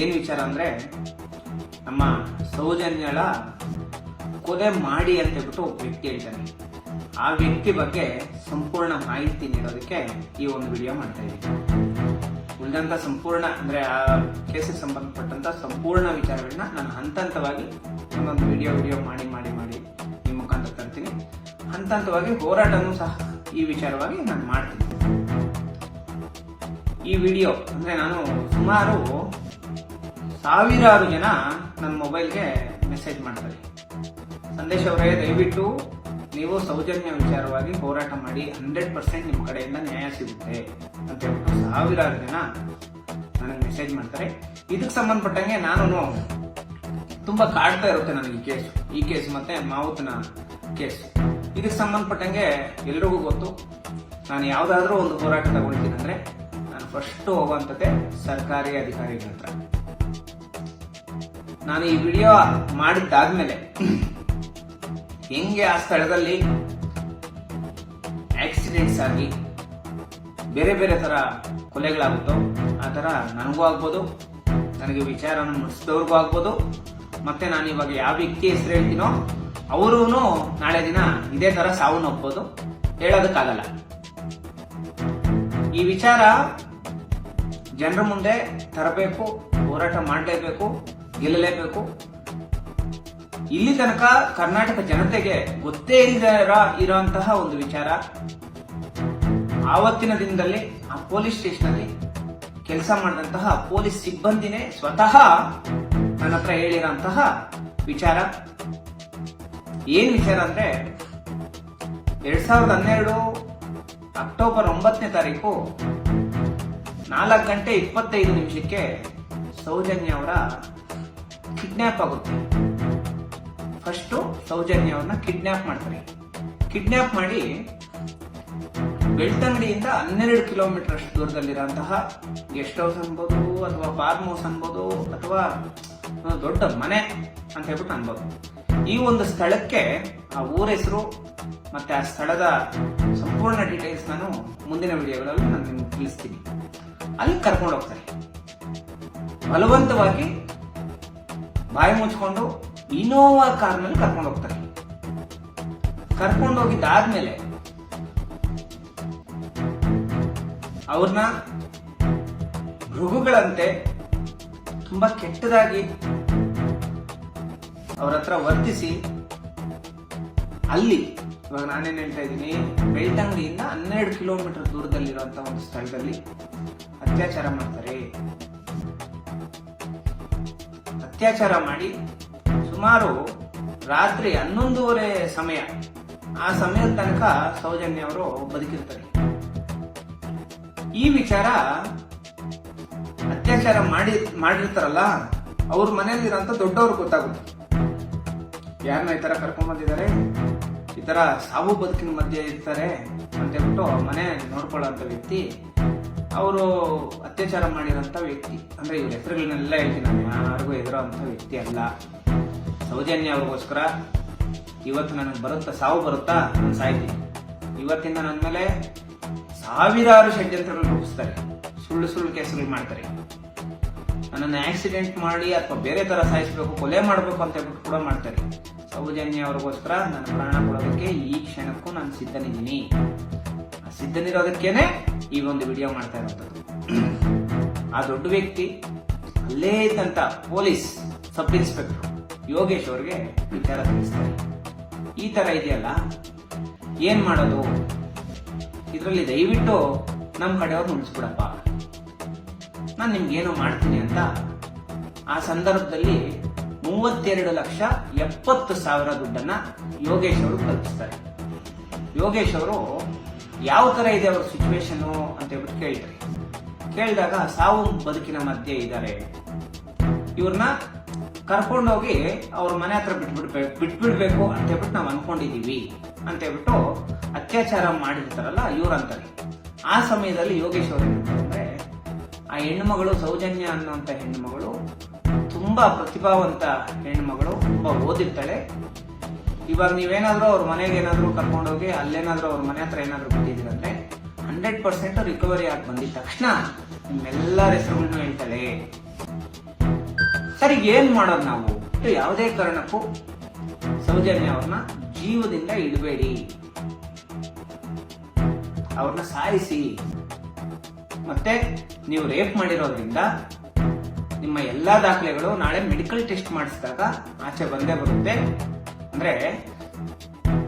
ಏನು ವಿಚಾರ ಅಂದರೆ ನಮ್ಮ ಸೌಜನ್ಯಳ ಕೊಲೆ ಮಾಡಿ ಅಂತ ಹೇಳ್ಬಿಟ್ಟು ವ್ಯಕ್ತಿ ಹೇಳ್ತಾನೆ. ಆ ವ್ಯಕ್ತಿ ಬಗ್ಗೆ ಸಂಪೂರ್ಣ ಮಾಹಿತಿ ನೀಡೋದಕ್ಕೆ ಈ ಒಂದು ವಿಡಿಯೋ ಮಾಡ್ತಾ ಇದ್ದೀನಿ ಉಳಿದಂತ ಸಂಪೂರ್ಣ ಅಂದ್ರೆ ಆ ಕೇಸಿಗೆ ಸಂಬಂಧಪಟ್ಟಂತ ಸಂಪೂರ್ಣ ವಿಚಾರಗಳನ್ನ ನಾನು ಹಂತ ಹಂತವಾಗಿ ಒಂದೊಂದು ವಿಡಿಯೋ ವಿಡಿಯೋ ಮಾಡಿ ಮಾಡಿ ಮಾಡಿ ನಿಮ್ಮ ಮುಖಾಂತರ ತರ್ತೀನಿ. ಹಂತ ಹಂತವಾಗಿ ಹೋರಾಟನೂ ಸಹ ಈ ವಿಚಾರವಾಗಿ ನಾನು ಮಾಡ್ತೀನಿ. ಈ ವಿಡಿಯೋ ಅಂದ್ರೆ ನಾನು ಸುಮಾರು ಸಾವಿರಾರು ಜನ ನನ್ನ ಮೊಬೈಲ್ಗೆ ಮೆಸೇಜ್ ಮಾಡ್ತಾರೆ. ಸಂದೇಶ್ ಅವರೇ, ದಯವಿಟ್ಟು ನೀವು ಸೌಜನ್ಯ ವಿಚಾರವಾಗಿ ಹೋರಾಟ ಮಾಡಿ, ಹಂಡ್ರೆಡ್ ಪರ್ಸೆಂಟ್ ನಿಮ್ಮ ಕಡೆಯಿಂದ ನ್ಯಾಯ ಸಿಗುತ್ತೆ ಅಂತ ಹೇಳ್ಬಿಟ್ಟು ಸಾವಿರಾರು ಜನ ನನಗೆ ಮೆಸೇಜ್ ಮಾಡ್ತಾರೆ. ಇದಕ್ಕೆ ಸಂಬಂಧಪಟ್ಟಂಗೆ ನಾನು ತುಂಬಾ ಕಾಡ್ತಾ ಇರುತ್ತೆ ನನಗೆ ಈ ಕೇಸ್. ಈ ಕೇಸ್ ಮತ್ತೆ ಮಾವುತನ ಕೇಸ್. ಇದಕ್ಕೆ ಸಂಬಂಧಪಟ್ಟಂಗೆ ಎಲ್ರಿಗೂ ಗೊತ್ತು. ನಾನು ಯಾವುದಾದ್ರೂ ಒಂದು ಹೋರಾಟ ತಗೊಳ್ತೀನಿ ಅಂದ್ರೆ ನಾನು ಫಸ್ಟ್ ಹೋಗುವಂಥದ್ದೇ ಸರ್ಕಾರಿ ಅಧಿಕಾರಿಗಳ ಹತ್ರ. ನಾನು ಈ ವಿಡಿಯೋ ಮಾಡಿದ್ದಾದ್ಮೇಲೆ ಹೆಂಗೆ ಆ ಸ್ಥಳದಲ್ಲಿ ಆಕ್ಸಿಡೆಂಟ್ಸ್ ಆಗಿ ಬೇರೆ ಬೇರೆ ಥರ ಕೊಲೆಗಳಾಗುತ್ತೋ ಆ ಥರ ನನಗೂ ಆಗ್ಬೋದು, ನನಗೆ ವಿಚಾರ ಮುಟ್ಟಿಸಿದವ್ರಿಗೂ ಆಗ್ಬೋದು, ಮತ್ತೆ ನಾನು ಇವಾಗ ಯಾವ ವ್ಯಕ್ತಿ ಹೆಸರು ಹೇಳ್ತೀನೋ ಅವರೂ ನಾಳೆ ದಿನ ಇದೇ ತರ ಸಾವು ನೋಡ್ಬೋದು ಹೇಳೋದಕ್ಕಾಗಲ್ಲ. ಈ ವಿಚಾರ ಜನರ ಮುಂದೆ ತರಬೇಕು, ಹೋರಾಟ ಮಾಡಲೇಬೇಕು. ಗೆಲ್ಲಲೇಬೇಕು. ಇಲ್ಲಿ ತನಕ ಕರ್ನಾಟಕ ಜನತೆಗೆ ಗೊತ್ತೇ ಇಲ್ಲದ ಇರುವಂತಹ ಒಂದು ವಿಚಾರ. ಆವತ್ತಿನ ದಿನದಲ್ಲಿ ಆ ಪೊಲೀಸ್ ಸ್ಟೇಷನ್ ಅಲ್ಲಿ ಕೆಲಸ ಮಾಡಿದಂತಹ ಪೊಲೀಸ್ ಸಿಬ್ಬಂದಿನೇ ಸ್ವತಃ ನನ್ನ ಹತ್ರ ಹೇಳಿರೋಂತಹ ವಿಚಾರ. ಏನ್ ವಿಚಾರ ಅಂದ್ರೆ, ಎರಡ್ ಸಾವಿರದ ಹನ್ನೆರಡು ಅಕ್ಟೋಬರ್ ಒಂಬತ್ತನೇ ತಾರೀಕು ನಾಲ್ಕು ಗಂಟೆ ಇಪ್ಪತ್ತೈದು ನಿಮಿಷಕ್ಕೆ ಸೌಜನ್ಯ ಅವರ ಕಿಡ್ನ್ಯಾಪ್ ಆಗುತ್ತೆ. ಫಸ್ಟ್ ಸೌಜನ್ಯವನ್ನು ಕಿಡ್ನ್ಯಾಪ್ ಮಾಡ್ತಾರೆ. ಕಿಡ್ನ್ಯಾಪ್ ಮಾಡಿ ಬೆಳ್ತಂಗಡಿಯಿಂದ ಹನ್ನೆರಡು ಕಿಲೋಮೀಟರ್ ಅಷ್ಟು ದೂರದಲ್ಲಿರೋಂತಹ ಗೆಸ್ಟ್ ಹೌಸ್ ಅನ್ಬೋದು ಅಥವಾ ಫಾರ್ಮ್ ಹೌಸ್ ಅನ್ಬೋದು ಅಥವಾ ದೊಡ್ಡ ಮನೆ ಅಂತ ಹೇಳ್ಬಿಟ್ಟು ಅನ್ಬೋದು. ಈ ಒಂದು ಸ್ಥಳಕ್ಕೆ ಆ ಊರ ಹೆಸರು ಮತ್ತೆ ಆ ಸ್ಥಳದ ಸಂಪೂರ್ಣ ಡೀಟೇಲ್ಸ್ ನಾನು ಮುಂದಿನ ವಿಡಿಯೋಗಳಲ್ಲಿ ನಾನು ನಿಮ್ಗೆ ತಿಳಿಸ್ತೀನಿ. ಅಲ್ಲಿ ಕರ್ಕೊಂಡು ಹೋಗ್ತಾರೆ ಬಲವಂತವಾಗಿ ಬಾಯಿ ಮುಚ್ಕೊಂಡು ಇನೋವಾ ಕಾರ್ನಲ್ಲಿ ಕರ್ಕೊಂಡು ಹೋಗ್ತಾರೆ. ಕರ್ಕೊಂಡು ಹೋಗಿದ್ದಾದ್ಮೇಲೆ ಅವ್ರನ್ನ ಮೃಗುಗಳಂತೆ ತುಂಬಾ ಕೆಟ್ಟದಾಗಿ ಅವ್ರ ಹತ್ರ ವರ್ತಿಸಿ ಅಲ್ಲಿ ಇವಾಗ ನಾನೇನ್ ಹೇಳ್ತಾ ಇದ್ದೀನಿ, ಬೆಳ್ತಂಗಡಿಯಿಂದ ಹನ್ನೆರಡು ಕಿಲೋಮೀಟರ್ ದೂರದಲ್ಲಿರುವಂತ ಒಂದು ಸ್ಥಳದಲ್ಲಿ ಅತ್ಯಾಚಾರ ಮಾಡ್ತಾರೆ. ಅತ್ಯಾಚಾರ ಮಾಡಿ ಸುಮಾರು ರಾತ್ರಿ ಹನ್ನೊಂದೂವರೆ ಸಮಯ, ಆ ಸಮಯದ ತನಕ ಸೌಜನ್ಯ ಅವರು ಬದುಕಿರ್ತಾರೆ. ಈ ವಿಚಾರ ಅತ್ಯಾಚಾರ ಮಾಡಿ, ಮಾಡಿರ್ತಾರಲ್ಲ, ಅವ್ರ ಮನೆಯಲ್ಲಿರೋಂಥ ದೊಡ್ಡವ್ರು ಗೊತ್ತಾಗುತ್ತೆ. ಯಾರನ್ನ ಈ ತರ ಕರ್ಕೊಂಡ್ ಬಂದಿದ್ದಾರೆ? ಈ ತರ ಸಾವು ಬದುಕಿನ ಮಧ್ಯೆ ಇರ್ತಾರೆ ಅಂತ ಹೇಳ್ಬಿಟ್ಟು ಮನೆ ನೋಡ್ಕೊಳ್ಳೋಂಥ ವ್ಯಕ್ತಿ ಅವರು ಅತ್ಯಾಚಾರ ಮಾಡಿರೋಂಥ ವ್ಯಕ್ತಿ. ಅಂದರೆ ಇವ್ರ ಹೆಸರುಗಳನ್ನೆಲ್ಲ ಹೇಳ್ತೀನಿ. ನಾನು ಯಾರಿಗೂ ಎದುರೋಂಥ ವ್ಯಕ್ತಿ ಅಲ್ಲ. ಸೌಜನ್ಯ ಅವ್ರಿಗೋಸ್ಕರ ಇವತ್ತು ನನಗೆ ಬರುತ್ತಾ, ಸಾವು ಬರುತ್ತಾ ನಾನು ಸಾಯ್ತೀನಿ. ಇವತ್ತಿಂದ ನನ್ನ ಮೇಲೆ ಸಾವಿರಾರು ಷಡ್ಯಂತ್ರಗಳು ರೂಪಿಸ್ತಾರೆ. ಸುಳ್ಳು ಸುಳ್ಳು ಕೇಸುಗಳು ಮಾಡ್ತಾರೆ. ನನ್ನನ್ನು ಆಕ್ಸಿಡೆಂಟ್ ಮಾಡಿ ಅಥವಾ ಬೇರೆ ಥರ ಸಾಯಿಸಬೇಕು, ಕೊಲೆ ಮಾಡಬೇಕು ಅಂತ ಹೇಳ್ಬಿಟ್ಟು ಕೂಡ ಮಾಡ್ತಾರೆ. ಸೌಜನ್ಯ ಅವ್ರಿಗೋಸ್ಕರ ನನ್ನ ಪ್ರಾಣ ಕೊಡೋದಕ್ಕೆ ಈ ಕ್ಷಣಕ್ಕೂ ನಾನು ಸಿದ್ಧನಿದ್ದೀನಿ. ಸಿದ್ಧನಿರೋದಕ್ಕೇನೆ ಈ ಒಂದು ವಿಡಿಯೋ ಮಾಡ್ತಾ ಇರೋದು. ಆ ದೊಡ್ಡ ವ್ಯಕ್ತಿ ಅಲ್ಲೇ ಇದ್ದಂತ ಪೊಲೀಸ್ ಸಬ್ ಇನ್ಸ್ಪೆಕ್ಟರ್ ಯೋಗೇಶ್ ಅವ್ರಿಗೆ ವಿಚಾರ ತಿಳಿಸ್ತಾರೆ. ಈ ತರ ಇದೆಯಲ್ಲ, ಏನ್ ಮಾಡೋದು? ಇದರಲ್ಲಿ ದಯವಿಟ್ಟು ನಮ್ಮ ಕಡೆಯವ್ರು ಉಳಿಸ್ಬಿಡಪ್ಪ. ನಾನು ನಿಮ್ಗೇನೋ ಮಾಡ್ತೀನಿ ಅಂತ ಆ ಸಂದರ್ಭದಲ್ಲಿ ಮೂವತ್ತೆರಡು ಲಕ್ಷ ಎಪ್ಪತ್ತು ಸಾವಿರ ದುಡ್ಡನ್ನ ಯೋಗೇಶ್ ಅವರು ಕಲ್ಪಿಸ್ತಾರೆ. ಯೋಗೇಶ್ ಅವರು ಯಾವ ತರ ಇದೆ ಅವ್ರ ಸಿಚುವೇಶನ್ ಅಂತ ಹೇಳ್ಬಿಟ್ಟು ಕೇಳಿದ್ರಿ. ಕೇಳಿದಾಗ ಸಾವು ಬದುಕಿನ ಮಧ್ಯೆ ಇದ್ದಾರೆ. ಇವ್ರನ್ನ ಕರ್ಕೊಂಡೋಗಿ ಅವ್ರ ಮನೆ ಹತ್ರ ಬಿಟ್ಬಿಡ್ಬೇಕು ಬಿಟ್ಬಿಡ್ಬೇಕು ಅಂತ ಹೇಳ್ಬಿಟ್ಟು ನಾವು ಅನ್ಕೊಂಡಿದೀವಿ ಅಂತ ಹೇಳ್ಬಿಟ್ಟು ಅತ್ಯಾಚಾರ ಮಾಡಿರ್ತಾರಲ್ಲ ಇವ್ರು ಅಂತಾರೆ ಆ ಸಮಯದಲ್ಲಿ ಯೋಗೇಶ್ ಏನಂತಾರೆ ಅಂದ್ರೆ ಆ ಹೆಣ್ಣುಮಗಳು ಸೌಜನ್ಯ ಅನ್ನುವಂಥ ಹೆಣ್ಣುಮಗಳು ತುಂಬಾ ಪ್ರತಿಭಾವಂತ ಹೆಣ್ಣುಮಗಳು ತುಂಬಾ ಓದಿರ್ತಾಳೆ. ಇವಾಗ ನೀವೇನಾದರೂ ಅವ್ರ ಮನೆಗೆ ಏನಾದರೂ ಕರ್ಕೊಂಡೋಗಿ ಅಲ್ಲೇನಾದರೂ ಅವ್ರ ಮನೆ ಹತ್ರ ಏನಾದರೂ ಬಂದಿದ್ದೀರಂದ್ರೆ ಹಂಡ್ರೆಡ್ ಪರ್ಸೆಂಟ್ ರಿಕವರಿ ಆಗಿ ಬಂದಿದ ತಕ್ಷಣ ನಿಮ್ಮೆಲ್ಲರ ಹೆಸರುಗಳನ್ನು ಹೇಳ್ತಾರೆ. ಸರಿ, ಏನ್ ಮಾಡೋದು ನಾವು? ಯಾವುದೇ ಕಾರಣಕ್ಕೂ ಸೌಜನ್ಯ ಅವ್ರನ್ನ ಜೀವದಿಂದ ಇಡಬೇಡಿ ಅವ್ರನ್ನ ಸಾಯಿಸಿ. ಮತ್ತೆ ನೀವು ರೇಪ್ ಮಾಡಿರೋದ್ರಿಂದ ನಿಮ್ಮ ಎಲ್ಲಾ ದಾಖಲೆಗಳು ನಾಳೆ ಮೆಡಿಕಲ್ ಟೆಸ್ಟ್ ಮಾಡಿಸಿದಾಗ ಆಚೆ ಬಂದೇ ಬರುತ್ತೆ. ಅಂದ್ರೆ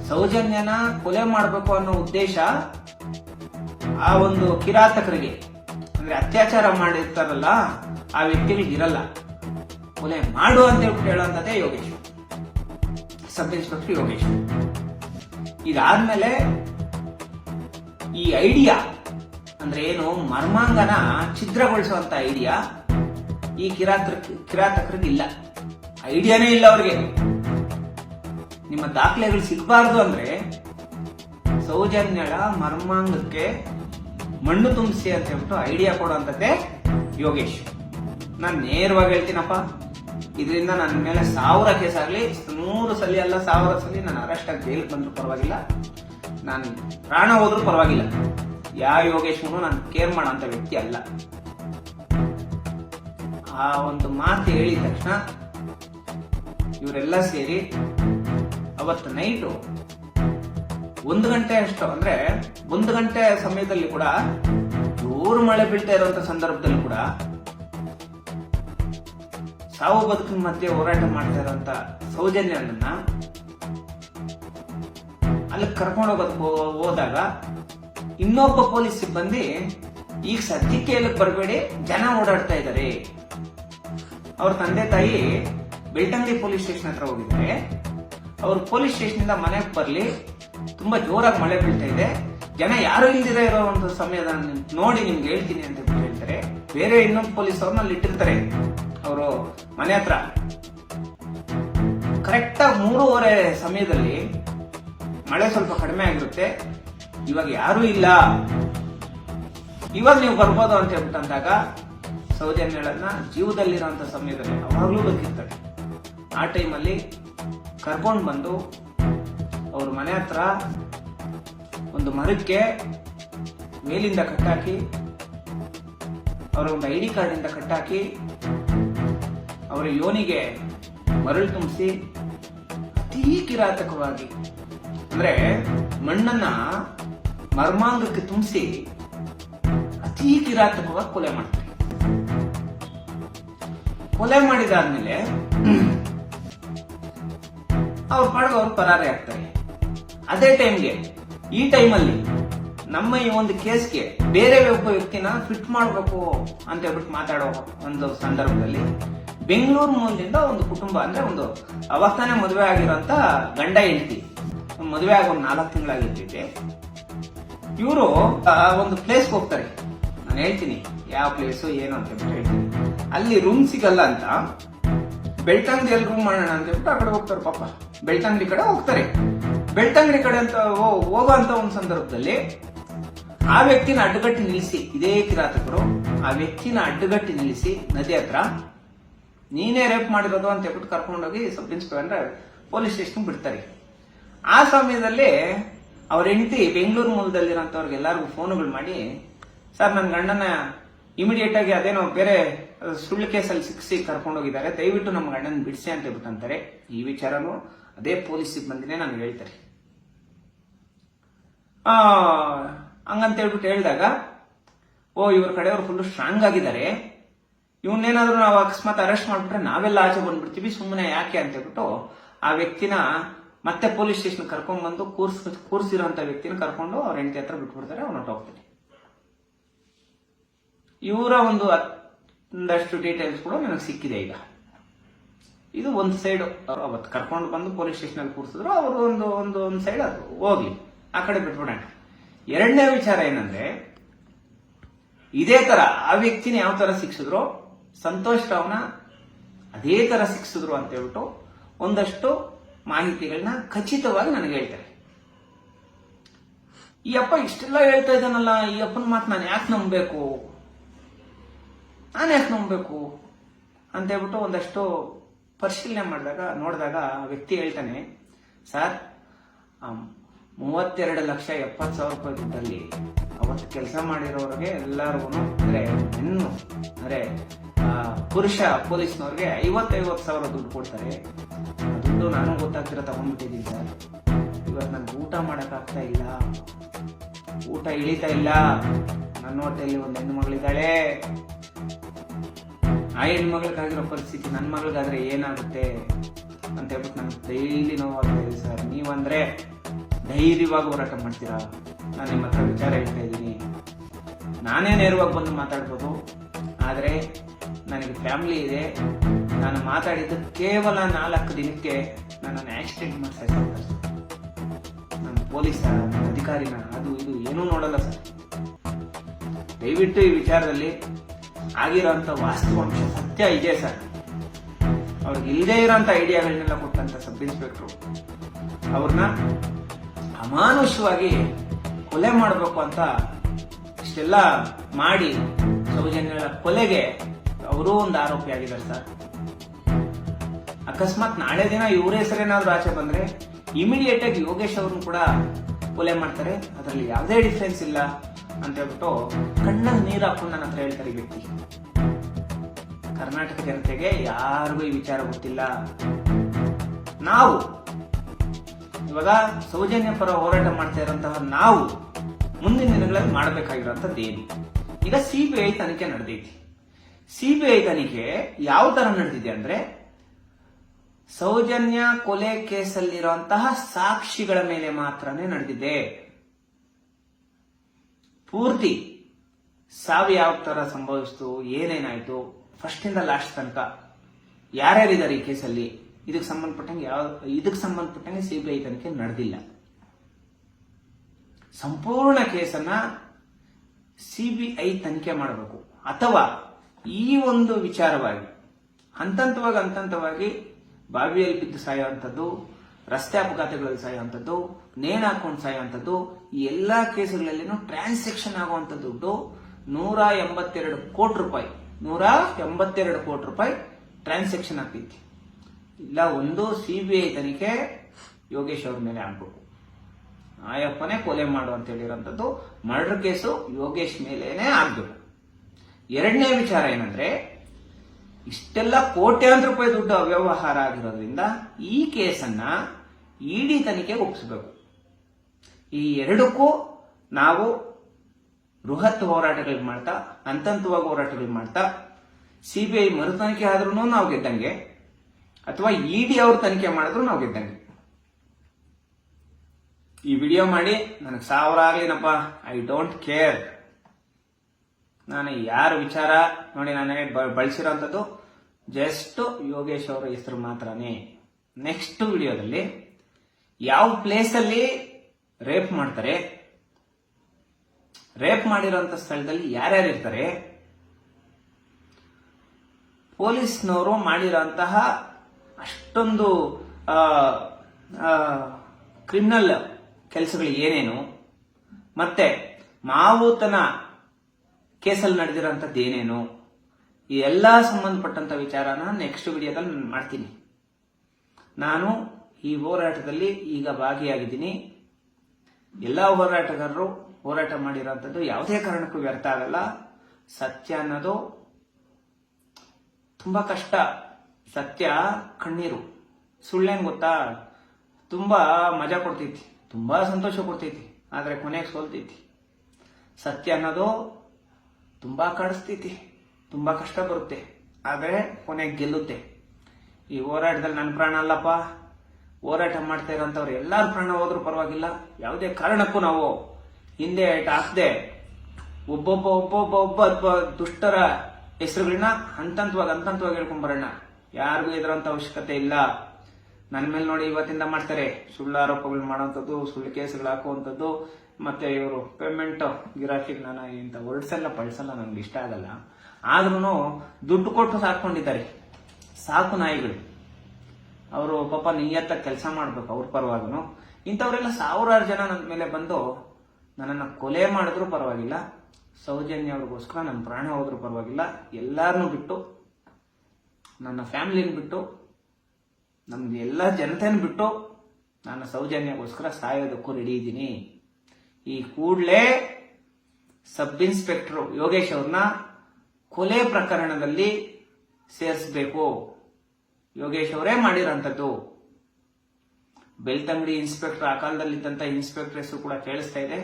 ಸೌಜನ್ಯನ ಕೊಲೆ ಮಾಡಬೇಕು ಅನ್ನೋ ಉದ್ದೇಶ ಆ ಒಂದು ಕಿರಾತಕರಿಗೆ, ಅಂದ್ರೆ ಅತ್ಯಾಚಾರ ಮಾಡಿರ್ತಾರಲ್ಲ, ಆ ವ್ಯಕ್ತಿಗಳಿಗೆ ಇರಲ್ಲ. ಕೊಲೆ ಮಾಡು ಅಂತ ಹೇಳ್ಬಿಟ್ಟು ಹೇಳುವಂತದೇ ಯೋಗೇಶ್. Sub inspector Yogesh. ಇದಾದ್ಮೇಲೆ ಈ ಐಡಿಯಾ, ಅಂದ್ರೆ ಏನು, ಮರ್ಮಾಂಗನ ಛಿದ್ರಗೊಳಿಸುವಂತ ಐಡಿಯಾ ಈ ಕಿರಾತಕ ಕಿರಾತಕರಿಗೆ ಇಲ್ಲ ಐಡಿಯಾನೇ ಇಲ್ಲ ಅವ್ರಿಗೆ. ನಿಮ್ಮ ದಾಖಲೆಗಳು ಸಿಗಬಾರ್ದು ಅಂದ್ರೆ ಸೌಜನ್ಯಳ ಮರ್ಮಾಂಗಕ್ಕೆ ಮಣ್ಣು ತುಂಬಿಸಿ ಅಂತ ಹೇಳ್ಬಿಟ್ಟು ಐಡಿಯಾ ಕೊಡುವಂಥದ್ದೇ ಯೋಗೇಶ್. ನಾನು ನೇರವಾಗಿ ಹೇಳ್ತೀನಪ್ಪ. ಇದರಿಂದ ನನ್ನ ಮೇಲೆ ಸಾವಿರ ಕೇಸ್ ಆಗಲಿ, ನೂರು ಸಲ ಅಲ್ಲ, ಸಾವಿರ ಸಲ ನಾನು ಅರೆಸ್ಟ್ ಆಗಿ ಜೈಲಿಗೆ ಬಂದರೂ ಪರವಾಗಿಲ್ಲ. ನಾನು ಪ್ರಾಣ ಹೋದ್ರೂ ಪರವಾಗಿಲ್ಲ. ಯಾವ ಯೋಗೇಶ್ನು ನಾನು ಕೇರ್ ಮಾಡೋ ವ್ಯಕ್ತಿ ಅಲ್ಲ. ಆ ಒಂದು ಮಾತು ಹೇಳಿದ ತಕ್ಷಣ ಇವರೆಲ್ಲ ಸೇರಿ ಅವತ್ತು ನೈಟು ಒಂದು ಗಂಟೆ ಅಷ್ಟು, ಅಂದ್ರೆ ಒಂದು ಗಂಟೆ ಸಮಯದಲ್ಲಿ ಕೂಡ ಜೋರು ಮಳೆ ಬೀಳ್ತಾ ಇರುವಂತ ಸಂದರ್ಭದಲ್ಲಿ ಕೂಡ ಸಾವು ಬದುಕಿನ ಮಧ್ಯೆ ಹೋರಾಟ ಮಾಡ್ತಾ ಇರುವಂತ ಸೌಜನ್ಯನನ್ನ ಅಲ್ಲಿ ಕರ್ಕೊಂಡು ಹೋಗೋದಕ್ಕೆ ಹೋದಾಗ ಇನ್ನೊಬ್ಬ ಪೊಲೀಸ್ ಸಿಬ್ಬಂದಿ, ಈಗ ಸದ್ಯಕ್ಕೆ ಇಲ್ಲಿಗೆ ಬರಬೇಡಿ? ಜನ ಓಡಾಡ್ತಾ ಇದ್ದಾರೆ ಅವ್ರ ತಂದೆ ತಾಯಿ ಬೆಳ್ತಂಗಡಿ ಪೊಲೀಸ್ ಸ್ಟೇಷನ್ ಹತ್ರ ಹೋಗಿದ್ದಾರೆ ಅವ್ರು ಪೊಲೀಸ್ ಸ್ಟೇಷನ್ ಇಂದ ಮನೆಗೆ ಬರ್ಲಿ. ತುಂಬಾ ಜೋರಾಗಿ ಮಳೆ ಬೀಳ್ತಾ ಇದೆ. ಜನ ಯಾರು ಇಲ್ದಿರ ಇರೋ ಒಂದು ಸಮಯದ ನೋಡಿ ನಿಮ್ಗೆ ಹೇಳ್ತೀನಿ ಅಂತ ಹೇಳ್ತಾರೆ. ಬೇರೆ ಇನ್ನೊಂದು ಪೊಲೀಸ್ ಅವ್ರನ್ನ ಅಲ್ಲಿ ಇಟ್ಟಿರ್ತಾರೆ. ಅವರು ಮನೆ ಹತ್ರ. ಕರೆಕ್ಟ್ ಆಗಿ ಮೂರುವರೆ ಸಮಯದಲ್ಲಿ ಮಳೆ ಸ್ವಲ್ಪ ಕಡಿಮೆ ಆಗಿರುತ್ತೆ. ಇವಾಗ ಯಾರೂ ಇಲ್ಲ. ಇವಾಗ ನೀವು ಬರ್ಬೋದು ಅಂತ ಹೇಳ್ಬಿಟ್ಟು ಅಂದಾಗ ಸೌಜನ್ಯಗಳನ್ನ ಜೀವದಲ್ಲಿರೋ ಸಮಯದಲ್ಲಿ ಅವಾಗ್ಲೂ ಬೇಕಿರ್ತಾರೆ ಆ ಟೈಮಲ್ಲಿ ಕರ್ಕೊಂಡು ಬಂದು ಅವ್ರ ಮನೆ ಹತ್ರ ಒಂದು ಮರಕ್ಕೆ ಮೇಲಿಂದ ಕಟ್ಟಾಕಿ ಅವರ ಒಂದು ಐ ಡಿ ಕಾರ್ಡಿಂದ ಕಟ್ಟಾಕಿ, ಅವರ ಯೋನಿಗೆ ಮರಳು ತುಂಬಿಸಿ ಅತೀ ಕಿರಾತಕವಾಗಿ, ಅಂದ್ರೆ ಮಣ್ಣನ್ನ ಮರ್ಮಾಂಗಕ್ಕೆ ತುಂಬಿಸಿ ಅತೀ ಕಿರಾತಕವಾಗಿ ಕೊಲೆ ಮಾಡ್ತಾರೆ. ಕೊಲೆ ಮಾಡಿದಾದ್ಮೇಲೆ ಅವ್ರ ಪಾಡ್ಗೆ ಅವ್ರು ಪರಾರಿ ಆಗ್ತಾರೆ ಅದೇ ಟೈಮ್ಗೆ ಈ ಟೈಮಲ್ಲಿ ನಮ್ಮ ಈ ಒಂದು ಕೇಸ್ಗೆ ಬೇರೆ ಒಬ್ಬ ವ್ಯಕ್ತಿನ ಫಿಟ್ ಮಾಡಬೇಕು ಅಂತ ಹೇಳ್ಬಿಟ್ಟು ಮಾತಾಡೋ ಒಂದು ಸಂದರ್ಭದಲ್ಲಿ ಬೆಂಗಳೂರು ಮೂಲದಿಂದ ಒಂದು ಕುಟುಂಬ ಅಂದ್ರೆ ಒಂದು ಅವಸ್ಥಾನೆ ಮದುವೆ ಆಗಿರೋಂತ ಗಂಡ ಹೆಂಡತಿ, ಮದುವೆ ಆಗೋ ಒಂದು ನಾಲ್ಕು ತಿಂಗಳಾಗಿರ್ತೈತೆ ಇವರು ಒಂದು ಪ್ಲೇಸ್ ಹೋಗ್ತಾರೆ. ನಾನು ಹೇಳ್ತೀನಿ ಯಾವ ಪ್ಲೇಸು ಏನು ಅಂತ ಹೇಳ್ತೀನಿ. ಅಲ್ಲಿ ರೂಮ್ ಸಿಗಲ್ಲ ಅಂತ ಬೆಳ್ತಂಗ್ ಎಲ್ಲಿ ರೂಮ್ ಮಾಡೋಣ ಅಂತ ಹೇಳ್ಬಿಟ್ಟು ಆ ಕಡೆ ಹೋಗ್ತಾರೆ ಪಾಪ. ಬೆಳ್ತಂಗಡಿ ಕಡೆ ಹೋಗ್ತಾರೆ. ಬೆಳ್ತಂಗಡಿ ಕಡೆ ಅಂತ ಹೋಗುವಂತ ಒಂದು ಸಂದರ್ಭದಲ್ಲಿ ಆ ವ್ಯಕ್ತಿನ ಅಡ್ಡಗಟ್ಟಿ ನಿಲ್ಲಿಸಿ, ಇದೇ ಕಿರಾತಕರು, ಆ ವ್ಯಕ್ತಿನ ಅಡ್ಡಗಟ್ಟಿ ನಿಲ್ಲಿಸಿ ನದಿ ಹತ್ರ ನೀನೇ ರೇಪ್ ಮಾಡಿರೋದು ಅಂತ ಹೇಳ್ಬಿಟ್ಟು ಕರ್ಕೊಂಡೋಗಿ ಸಬ್ ಇನ್ಸ್ಪೆಕ್ಟರ್ ಪೊಲೀಸ್ ಸ್ಟೇಷನ್ ಬಿಡ್ತಾರೆ. ಆ ಸಮಯದಲ್ಲಿ ಅವ್ರ ಹೆಂಡತಿ ಬೆಂಗಳೂರು ಮೂಲದಲ್ಲಿರೋಂಥವ್ರಿಗೆ ಎಲ್ಲರಿಗೂ ಫೋನುಗಳು ಮಾಡಿ, ಸರ್ ನನ್ನ ಗಂಡನ ಇಮಿಡಿಯೇಟ್ ಆಗಿ ಅದೇನೋ ಬೇರೆ ಸುಳ್ಳು ಕೇಸಲ್ಲಿ ಸಿಕ್ಕಿಸಿ ಕರ್ಕೊಂಡೋಗಿದ್ದಾರೆ, ದಯವಿಟ್ಟು ನಮ್ಮ ಗಂಡನ ಬಿಡಿಸಿ ಅಂತ ಹೇಳ್ಬಿಟ್ಟು ಅಂತಾರೆ. ಈ ವಿಚಾರನು ಅದೇ ಪೊಲೀಸ್ ಸಿಬ್ಬಂದಿನೇ ನಾನು ಹೇಳ್ತಾರೆ. ಹಂಗಂತ ಹೇಳ್ಬಿಟ್ಟು ಹೇಳಿದಾಗ, ಓ, ಇವ್ರ ಕಡೆಯವರು ಫುಲ್ ಸ್ಟ್ರಾಂಗ್ ಆಗಿದ್ದಾರೆ. ಇವನ್ನೇನಾದ್ರೂ ನಾವು ಅಕಸ್ಮಾತ್ ಅರೆಸ್ಟ್ ಮಾಡಿಬಿಟ್ರೆ ನಾವೆಲ್ಲ ಆಚೆ ಬಂದ್ಬಿಡ್ತೀವಿ, ಸುಮ್ಮನೆ ಯಾಕೆ ಅಂತ ಹೇಳ್ಬಿಟ್ಟು ಆ ವ್ಯಕ್ತಿನ ಮತ್ತೆ ಪೊಲೀಸ್ ಸ್ಟೇಷನ್ ಕರ್ಕೊಂಡ್ ಬಂದು ಕೂರ್ಸ್ ಕೂರ್ಸಿರೋಂತ ವ್ಯಕ್ತಿನ ಕರ್ಕೊಂಡು ಅವ್ರ ಹೆಂಡತಿ ಹತ್ರ ಬಿಟ್ಬಿಡ್ತಾರೆ, ಅವ್ನ ಹೊರ್ಟೋಗ್ತಾನೆ ಇವರ ಒಂದು ಒಂದಷ್ಟು ಡೀಟೇಲ್ಸ್ ಕೂಡ ನನಗೆ ಸಿಕ್ಕಿದೆ ಈಗ. ಇದು ಒಂದು ಸೈಡ್ ಅವತ್ತು ಕರ್ಕೊಂಡು ಬಂದು ಪೊಲೀಸ್ ಸ್ಟೇಷನ್ ಅಲ್ಲಿ ಕೂರಿಸಿದ್ರು, ಅವರು ಒಂದು ಒಂದು ಒಂದು ಸೈಡ್ ಅದು ಹೋಗ್ಲಿ. ಆ ಕಡೆ ಬಿಟ್ಬಿಡೋಣ. ಎರಡನೇ ವಿಚಾರ ಏನಂದ್ರೆ, ಇದೇ ತರ ಆ ವ್ಯಕ್ತಿನ ಯಾವ ತರ ಶಿಕ್ಷಿದ್ರು ಸಂತೋಷ್ ರಾವ್ನ ಅದೇ ತರ ಶಿಕ್ಷಿದ್ರು ಅಂತ ಹೇಳ್ಬಿಟ್ಟು ಒಂದಷ್ಟು ಮಾಹಿತಿಗಳನ್ನ ಖಚಿತವಾಗಿ ನನಗೆ ಹೇಳ್ತಾರೆ. ಈ ಅಪ್ಪ ಇಷ್ಟೆಲ್ಲ ಹೇಳ್ತಾ ಇದ್ದಾನಲ್ಲ, ಈ ಅಪ್ಪನ ಮಾತು ನಾನು ಯಾಕೆ ನಂಬಬೇಕು? ನಾನು ಯಾಕೆ ನಂಬಬೇಕು? ಅಂತ ಹೇಳ್ಬಿಟ್ಟು ಒಂದಷ್ಟು ಪರಿಶೀಲನೆ ಮಾಡಿದಾಗ, ನೋಡಿದಾಗ ವ್ಯಕ್ತಿ ಹೇಳ್ತಾನೆ, ಸರ್ ಮೂವತ್ತೆರಡು ಲಕ್ಷ ಎಪ್ಪತ್ತು ಸಾವಿರ ರೂಪಾಯಿ ದುಡ್ಡಲ್ಲಿ ಅವತ್ತು ಕೆಲಸ ಮಾಡಿರೋರಿಗೆ ಎಲ್ಲರಿಗೂ ಅಂದರೆ ಹೆಣ್ಣು, ಅಂದರೆ ಪುರುಷ ಪೊಲೀಸ್ನವ್ರಿಗೆ ಐವತ್ತೈವತ್ತು ಸಾವಿರ ದುಡ್ಡು ಕೊಡ್ತಾರೆ. ದುಡ್ಡು ನಾನು ಗೊತ್ತಾಗ್ತಿರ ತಗೊಂಡ್ಬಿಟ್ಟಿದ್ದೀನಿ ಸರ್. ಇವತ್ತು ನನಗೆ ಊಟ ಮಾಡೋಕ್ಕಾಗ್ತಾ ಇಲ್ಲ. ಊಟ ಇಳಿತಾ ಇಲ್ಲ. ನನ್ನ ಹೊಟ್ಟೆಯಲ್ಲಿ ಒಂದು ಹೆಣ್ಣು ಮಗಳಿದ್ದಾಳೆ. ಆ ಹೆಣ್ಮಗಳಿಗಾಗಿರೋ ಪರಿಸ್ಥಿತಿ ನನ್ನ ಮಗಳಿಗಾದ್ರೆ ಏನಾಗುತ್ತೆ ಅಂತ ಹೇಳ್ಬಿಟ್ಟು ನನಗೆ ಡೈಲಿ ನೋವಾಗ್ತಾ ಇದೆ ಸರ್. ನೀವಂದರೆ ಧೈರ್ಯವಾಗಿ ಹೋರಾಟ ಮಾಡ್ತೀರಾ? ನಾನು ನಿಮ್ಮ ಹತ್ರ ವಿಚಾರ ಹೇಳ್ತಾ ಇದ್ದೀನಿ. ನಾನೇ ನೇರವಾಗಿ ಬಂದು ಮಾತಾಡ್ಬೋದು. ಆದರೆ ನನಗೆ ಫ್ಯಾಮಿಲಿ ಇದೆ. ನಾನು ಮಾತಾಡಿದ್ದು ಕೇವಲ ನಾಲ್ಕು ದಿನಕ್ಕೆ ನನ್ನನ್ನು ಆಕ್ಸಿಡೆಂಟ್ ಮಾಡ್ತಾ ನಾನು ಪೊಲೀಸ ಅಧಿಕಾರಿನ ಅದು ಇದು ಏನೂ ನೋಡಲ್ಲ ಸರ್. ದಯವಿಟ್ಟು ಈ ವಿಚಾರದಲ್ಲಿ ಆಗಿರೋಂಥ ವಾಸ್ತವಾಂಶ ಸತ್ಯ ಇದೆ ಸರ್. ಅವ್ರಿಗೆ ಇಲ್ಲದೇ ಇರೋಂಥ ಐಡಿಯಾಗಳನ್ನೆಲ್ಲ ಕೊಟ್ಟಂತ ಸಬ್ ಇನ್ಸ್ಪೆಕ್ಟ್ರು ಅವ್ರನ್ನ ಅಮಾನುಷವಾಗಿ ಕೊಲೆ ಮಾಡಬೇಕು ಅಂತ ಇಷ್ಟೆಲ್ಲ ಮಾಡಿ ಸೌಜನ್ಯಗಳ ಕೊಲೆಗೆ ಅವರೂ ಒಂದು ಆರೋಪಿ ಆಗಿದ್ದಾರೆ ಸರ್. ಅಕಸ್ಮಾತ್ ನಾಳೆ ದಿನ ಇವ್ರ ಹೆಸರೇನಾದ್ರೂ ಆಚೆ ಬಂದ್ರೆ ಇಮಿಡಿಯೇಟ್ ಆಗಿ ಯೋಗೇಶ್ ಅವ್ರನ್ನ ಕೂಡ ಕೊಲೆ ಮಾಡ್ತಾರೆ. ಅದರಲ್ಲಿ ಯಾವುದೇ ಡಿಫ್ರೆನ್ಸ್ ಇಲ್ಲ. ಅಂತ ಹೇಳ್ಬಿಟ್ಟು ಕಣ್ಣಲ್ಲಿ ನೀರು ಹಾಕೊಂಡು ನನ್ನ ಹತ್ರ ಹೇಳ್ತಾರೆ ಈ ವ್ಯಕ್ತಿ. ಕರ್ನಾಟಕ ಜನತೆಗೆ ಯಾರಿಗೂ ಈ ವಿಚಾರ ಗೊತ್ತಿಲ್ಲ. ನಾವು ಇವಾಗ ಸೌಜನ್ಯ ಪರ ಹೋರಾಟ ಮಾಡ್ತಾ ಇರೋಂತಹ ನಾವು ಮುಂದಿನ ದಿನಗಳಲ್ಲಿ ಮಾಡಬೇಕಾಗಿರೋಂಥದ್ದು ಏನು ಈಗ ಸಿಬಿಐ ತನಿಖೆ ನಡೆದೈತಿ. ಸಿಬಿಐ ತನಿಖೆ ಯಾವ ತರ ನಡೆದಿದೆ ಅಂದ್ರೆ ಸೌಜನ್ಯ ಕೊಲೆ ಕೇಸಲ್ಲಿರುವಂತಹ ಸಾಕ್ಷಿಗಳ ಮೇಲೆ ಮಾತ್ರನೇ ನಡೆದಿದೆ. ಪೂರ್ತಿ ಸಾವು ಯಾವ ತರ ಸಂಭವಿಸ್ತು, ಏನೇನಾಯ್ತು ಫಸ್ಟ್ ಇಂದ ಲಾಸ್ಟ್ ತನಕ ಯಾರ್ಯಾರಿದ್ದಾರೆ ಈ ಕೇಸಲ್ಲಿ ಇದಕ್ಕೆ ಸಂಬಂಧಪಟ್ಟಂಗೆ ಯಾವ, ಇದಕ್ಕೆ ಸಂಬಂಧಪಟ್ಟಂಗೆ ಐ ತನಿಖೆ ನಡೆದಿಲ್ಲ. ಸಂಪೂರ್ಣ ಕೇಸನ್ನ ಸಿಬಿಐ ತನಿಖೆ ಮಾಡಬೇಕು. ಅಥವಾ ಈ ಒಂದು ವಿಚಾರವಾಗಿ ಹಂತಂತವಾಗಿ ಹಂತಂತವಾಗಿ ಬಾವಿಯಲ್ಲಿ ಬಿದ್ದು ಸಾಯುವಂಥದ್ದು ರಸ್ತೆ ಅಪಘಾತಗಳಲ್ಲಿ ಸಾಯುವಂಥದ್ದು, ನೇಣು ಹಾಕೊಂಡು ಸಾಯುವಂಥದ್ದು, ಈ ಎಲ್ಲ ಕೇಸುಗಳಲ್ಲಿನೂ ಟ್ರಾನ್ಸಾಕ್ಷನ್ ಆಗುವಂತ ದುಡ್ಡು ನೂರ ಎಂಬತ್ತೆರಡು ಕೋಟಿ ರೂಪಾಯಿ. ನೂರ ಎಂಬತ್ತೆರಡು ಕೋಟಿ ರೂಪಾಯಿ ಟ್ರಾನ್ಸಾಕ್ಷನ್ ಆಗ್ತೈತಿ. ಇಲ್ಲ, ಒಂದು ಸಿಬಿಐ ತನಿಖೆ ಯೋಗೇಶ್ ಅವ್ರ ಮೇಲೆ ಆಗ್ಬೇಕು. ಆಯಪ್ಪನೇ ಕೊಲೆ ಮಾಡು ಅಂತ ಹೇಳಿರೋಂಥದ್ದು ಮರ್ಡರ್ ಕೇಸು ಯೋಗೇಶ್ ಮೇಲೇನೆ ಆಗ್ಬೇಕು. ಎರಡನೇ ವಿಚಾರ ಏನಂದ್ರೆ, ಇಷ್ಟೆಲ್ಲ ಕೋಟ್ಯಾಂತರ ರೂಪಾಯಿ ದುಡ್ಡು ಅವ್ಯವಹಾರ ಆಗಿರೋದ್ರಿಂದ ಈ ಕೇಸನ್ನ ಇಡಿ ತನಿಖೆಗೆ ಒಪ್ಪಿಸಬೇಕು. ಈ ಎರಡಕ್ಕೂ ನಾವು ಬೃಹತ್ ಹೋರಾಟಗಳು ಮಾಡ್ತಾ ಹಂತಂತವಾಗಿ ಹೋರಾಟಗಳು ಮಾಡ್ತಾ, ಸಿಬಿಐ ಮರು ತನಿಖೆ ಆದ್ರೂ ನಾವು ಗೆದ್ದಂಗೆ, ಅಥವಾ ಇಡಿ ಅವರು ತನಿಖೆ ಮಾಡಿದ್ರು ನಾವು ಗೆದ್ದಂಗೆ. ಈ ವಿಡಿಯೋ ಮಾಡಿ, ನನಗೆ ಸಾವಿರ ಆಗ್ಲಿನಪ್ಪ. I don't care. ನಾನು ಯಾರ ವಿಚಾರ ನೋಡಿ ನನಗೆ ಬಳಸಿರೋಂಥದ್ದು ಜಸ್ಟ್ ಯೋಗೇಶ್ ಅವರ ಹೆಸರು ಮಾತ್ರನೇ. ನೆಕ್ಸ್ಟ್ ವಿಡಿಯೋದಲ್ಲಿ ಯಾವ ಪ್ಲೇಸಲ್ಲಿ ರೇಪ್ ಮಾಡ್ತಾರೆ, ರೇಪ್ ಮಾಡಿರೋಂಥ ಸ್ಥಳದಲ್ಲಿ ಯಾರ್ಯಾರು ಇರ್ತಾರೆ, ಪೊಲೀಸ್ನವರು ಮಾಡಿರೋಂತಹ ಅಷ್ಟೊಂದು ಕ್ರಿಮಿನಲ್ ಕೆಲಸಗಳು ಏನೇನು, ಮತ್ತೆ ಮಾವುತನ ಕೇಸಲ್ಲಿ ನಡೆದಿರೋಂಥದ್ದು ಏನೇನು, ಈ ಎಲ್ಲ ಸಂಬಂಧಪಟ್ಟಂತ ವಿಚಾರನ ನೆಕ್ಸ್ಟ್ ವಿಡಿಯೋದಲ್ಲಿ ನಾನು ಮಾಡ್ತೀನಿ. ನಾನು ಈ ಹೋರಾಟದಲ್ಲಿ ಈಗ ಭಾಗಿಯಾಗಿದ್ದೀನಿ. ಎಲ್ಲ ಹೋರಾಟಗಾರರು ಹೋರಾಟ ಮಾಡಿರೋಂಥದ್ದು ಯಾವುದೇ ಕಾರಣಕ್ಕೂ ವ್ಯರ್ಥ ಆಗಲ್ಲ. ಸತ್ಯ ಅನ್ನೋದು ತುಂಬಾ ಕಷ್ಟ. ಸತ್ಯ ಕಣ್ಣೀರು. ಸುಳ್ಳೇನ್ ಗೊತ್ತಾ? ತುಂಬಾ ಮಜಾ ಕೊಡ್ತೈತಿ. ತುಂಬಾ ಸಂತೋಷ ಕೊಡ್ತೈತಿ. ಆದರೆ ಕೊನೆಗೆ ಸೋಲ್ತೈತಿ. ಸತ್ಯ ಅನ್ನೋದು ತುಂಬಾ ಕಾಡಿಸ್ತೈತಿ. ತುಂಬಾ ಕಷ್ಟ ಬರುತ್ತೆ. ಆದರೆ ಕೊನೆಗೆ ಗೆಲ್ಲುತ್ತೆ. ಈ ಹೋರಾಟದಲ್ಲಿ ನನ್ನ ಪ್ರಾಣ ಅಲ್ಲಪ್ಪ. ಹೋರಾಟ ಮಾಡ್ತಾ ಇರೋಂಥವ್ರು ಎಲ್ಲಾರು ಪ್ರಾಣ ಹೋದ್ರೂ ಪರವಾಗಿಲ್ಲ. ಯಾವುದೇ ಕಾರಣಕ್ಕೂ ನಾವು ಹಿಂದೆ ಹಾಕದೆ ಒಬ್ಬೊಬ್ಬ ಒಬ್ಬೊಬ್ಬ, ಒಬ್ಬ ದುಷ್ಟರ ಹೆಸರುಗಳನ್ನ ಹಂತಂತವಾಗಿ ಹಂತಂತವಾಗಿ ಹೇಳ್ಕೊಂಬರೋಣ. ಯಾರಿಗೂ ಇದರಂತ ಅವಶ್ಯಕತೆ ಇಲ್ಲ. ನನ್ನ ಮೇಲೆ ನೋಡಿ ಇವತ್ತಿಂದ ಮಾಡ್ತಾರೆ. ಸುಳ್ಳು ಆರೋಪಗಳು ಮಾಡುವಂಥದ್ದು ಸುಳ್ಳು ಕೇಸುಗಳು ಹಾಕುವಂಥದ್ದು. ಮತ್ತೆ ಇವರು ಪೇಮೆಂಟ್ ಗಿರಾಕಿ ನಾನು ಇಂಥ ವರ್ಡ್ಸೆಲ್ಲ ಎಲ್ಲ ಬಳಸಲ್ಲ ನನ್ಗೆ ಇಷ್ಟ ಆಗಲ್ಲ. ಆದ್ರೂ ದುಡ್ಡು ಕೊಟ್ಟು ಸಾಕೊಂಡಿದ್ದಾರೆ ಸಾಕು ನಾಯಿಗಳು. ಅವರು ಪಾಪ ನಿಯತ್ತ ಕೆಲಸ ಮಾಡ್ಬೇಕು ಅವ್ರ ಪರವಾಗನು. ಇಂಥವರೆಲ್ಲ ಸಾವಿರಾರು ಜನ ನನ್ನ ಮೇಲೆ ಬಂದು ನನ್ನನ್ನು ಕೊಲೆ ಮಾಡಿದ್ರು ಪರವಾಗಿಲ್ಲ. ಸೌಜನ್ಯ ಅವ್ರಿಗೋಸ್ಕರ ನನ್ನ ಪ್ರಾಣ ಹೋದ್ರು ಪರವಾಗಿಲ್ಲ. ಎಲ್ಲಾರನ್ನೂ ಬಿಟ್ಟು, ನನ್ನ ಫ್ಯಾಮಿಲಿನ ಬಿಟ್ಟು ನಮ್ದು ಎಲ್ಲ ಜನತೆನ ಬಿಟ್ಟು ನಾನು ಸೌಜನ್ಯಗೋಸ್ಕರ ಸಾಯೋದಕ್ಕೂ ರೆಡಿ ಇದ್ದೀನಿ. ಈ ಕೂಡಲೇ ಸಬ್ ಇನ್ಸ್ಪೆಕ್ಟರ್ ಯೋಗೇಶ್ ಅವ್ರನ್ನ ಕೊಲೆ ಪ್ರಕರಣದಲ್ಲಿ ಸೇರಿಸಬೇಕು. ಯೋಗೇಶ್ ಅವರೇ ಮಾಡಿರೋಂಥದ್ದು. ಬೆಳ್ತಂಗಡಿ ಇನ್ಸ್ಪೆಕ್ಟರ್, ಆ ಕಾಲದಲ್ಲಿ ಇದ್ದಂತ ಇನ್ಸ್ಪೆಕ್ಟರ್ ಹೆಸರು ಕೂಡ ಕೇಳಿಸ್ತಾ ಇದೆ.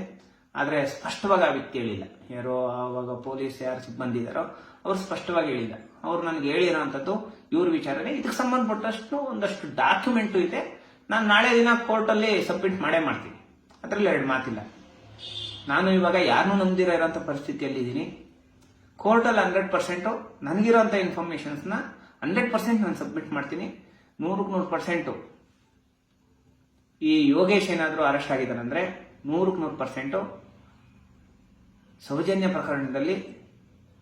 ಆದರೆ ಸ್ಪಷ್ಟವಾಗಿ ಆ ವ್ಯಕ್ತಿ ಹೇಳಿಲ್ಲ. ಯಾರೋ ಆವಾಗ ಪೊಲೀಸ್ ಯಾರು ಸಿಬ್ಬಂದಿ ಇದಾರೋ ಅವ್ರು ಸ್ಪಷ್ಟವಾಗಿ ಹೇಳಿಲ್ಲ. ಅವ್ರು ನನಗೆ ಹೇಳಿರೋ ಅಂಥದ್ದು ಇವ್ರ ವಿಚಾರನೆ. ಇದಕ್ಕೆ ಸಂಬಂಧಪಟ್ಟಷ್ಟು ಒಂದಷ್ಟು ಡಾಕ್ಯುಮೆಂಟು ಇದೆ. ನಾನು ನಾಳೆ ದಿನ ಕೋರ್ಟಲ್ಲಿ ಸಬ್ಮಿಟ್ ಮಾಡೇ ಮಾಡ್ತೀನಿ. ಅದರಲ್ಲಿ ಎರಡು ಮಾತಿಲ್ಲ. ನಾನು ಇವಾಗ ಯಾರನ್ನೂ ನಂಬದಿರೋ ಇರೋಂಥ ಪರಿಸ್ಥಿತಿಯಲ್ಲಿ ಇದ್ದೀನಿ ಕೋರ್ಟಲ್ಲಿ ಹಂಡ್ರೆಡ್ ಪರ್ಸೆಂಟು ನನಗಿರೋಂಥ ಇನ್ಫಾರ್ಮೇಶನ್ಸ್ನ ಹಂಡ್ರೆಡ್ ಪರ್ಸೆಂಟ್ ನಾನು ಸಬ್ಮಿಟ್ ಮಾಡ್ತೀನಿ. ನೂರಕ್ಕೆ ನೂರು ಪರ್ಸೆಂಟು. ಈ ಯೋಗೇಶ್ ಏನಾದರೂ ಅರೆಸ್ಟ್ ಆಗಿದ್ದಾನಂದ್ರೆ ನೂರಕ್ಕೆ ನೂರು ಪರ್ಸೆಂಟು. ಸೌಜನ್ಯ ಪ್ರಕರಣದಲ್ಲಿ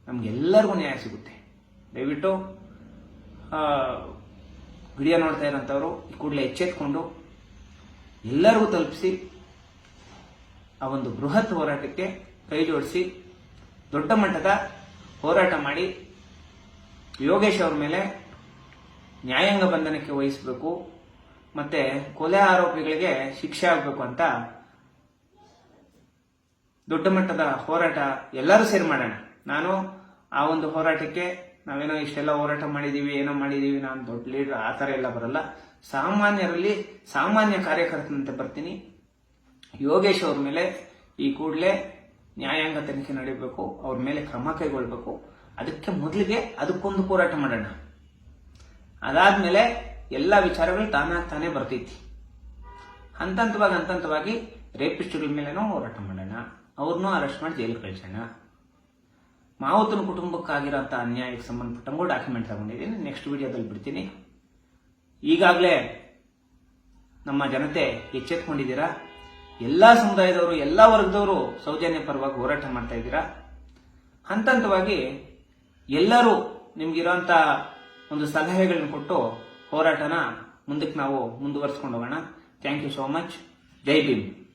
ನಮಗೆಲ್ಲರಿಗೂ ನ್ಯಾಯ ಸಿಗುತ್ತೆ. ದಯವಿಟ್ಟು ವಿಡಿಯೋ ನೋಡ್ತಾ ಇರೋಂಥವ್ರು ಈ ಕೂಡಲೇ ಎಚ್ಚೆತ್ಕೊಂಡು ಎಲ್ಲರಿಗೂ ತಲುಪಿಸಿ, ಆ ಒಂದು ಬೃಹತ್ ಹೋರಾಟಕ್ಕೆ ಕೈ ಜೋಡಿಸಿ, ದೊಡ್ಡ ಮಟ್ಟದ ಹೋರಾಟ ಮಾಡಿ ಯೋಗೇಶ್ ಅವ್ರ ಮೇಲೆ ನ್ಯಾಯಾಂಗ ಬಂಧನಕ್ಕೆ ವಹಿಸಬೇಕು, ಮತ್ತೆ ಕೊಲೆ ಆರೋಪಿಗಳಿಗೆ ಶಿಕ್ಷೆ ಆಗಬೇಕು ಅಂತ ದೊಡ್ಡ ಮಟ್ಟದ ಹೋರಾಟ ಎಲ್ಲರೂ ಸೇರಿ ಮಾಡೋಣ. ನಾನು ಆ ಒಂದು ಹೋರಾಟಕ್ಕೆ ನಾವೇನೋ ಇಷ್ಟೆಲ್ಲ ಹೋರಾಟ ಮಾಡಿದೀವಿ, ಏನೋ ಮಾಡಿದೀವಿ, ನಾನು ದೊಡ್ಡ ಲೀಡರ್ ಆ ಥರ ಎಲ್ಲ ಬರಲ್ಲ. ಸಾಮಾನ್ಯರಲ್ಲಿ ಸಾಮಾನ್ಯ ಕಾರ್ಯಕರ್ತನಂತೆ ಬರ್ತೀನಿ. ಯೋಗೇಶ್ ಅವ್ರ ಮೇಲೆ ಈ ಕೂಡಲೇ ನ್ಯಾಯಾಂಗ ತನಿಖೆ ನಡೀಬೇಕು, ಅವ್ರ ಮೇಲೆ ಕ್ರಮ ಕೈಗೊಳ್ಬೇಕು. ಅದಕ್ಕೆ ಮೊದಲಿಗೆ ಅದಕ್ಕೊಂದು ಹೋರಾಟ ಮಾಡೋಣ. ಅದಾದ್ಮೇಲೆ ಎಲ್ಲ ವಿಚಾರಗಳು ತಾನಾಗ ತಾನೇ ಬರ್ತೈತಿ. ಹಂತ ಹಂತವಾಗಿ ಹಂತ ಹಂತವಾಗಿ ರೇಪಿಸ್ಟ್ಗಳ ಮೇಲೆನೂ ಹೋರಾಟ ಮಾಡೋಣ. ಅವ್ರನ್ನೂ ಅರೆಸ್ಟ್ ಮಾಡಿ ಜೈಲಿಗೆ ಕಳಿಸೋಣ. ಮಾವತನ ಕುಟುಂಬಕ್ಕಾಗಿರೋಂಥ ಅನ್ಯಾಯಕ್ಕೆ ಸಂಬಂಧಪಟ್ಟಂಗೂ ಡಾಕ್ಯುಮೆಂಟ್ ತಗೊಂಡಿದ್ದೀನಿ. ನೆಕ್ಸ್ಟ್ ವಿಡಿಯೋದಲ್ಲಿ ಬಿಡ್ತೀನಿ. ಈಗಾಗಲೇ ನಮ್ಮ ಜನತೆ ಎಚ್ಚೆತ್ಕೊಂಡಿದ್ದೀರಾ? ಎಲ್ಲ ಸಮುದಾಯದವರು, ಎಲ್ಲ ವರ್ಗದವರು ಸೌಜನ್ಯ ಪರವಾಗಿ ಹೋರಾಟ ಮಾಡ್ತಾ ಇದ್ದೀರಾ? ಹಂತ ಹಂತವಾಗಿ ಎಲ್ಲರೂ ನಿಮ್ಗಿರೋಂಥ ಒಂದು ಸಲಹೆಗಳನ್ನ ಕೊಟ್ಟು ಹೋರಾಟನ ಮುಂದಕ್ಕೆ ನಾವು ಮುಂದುವರ್ಸ್ಕೊಂಡು ಹೋಗೋಣ. Thank you so much Jai Bhim.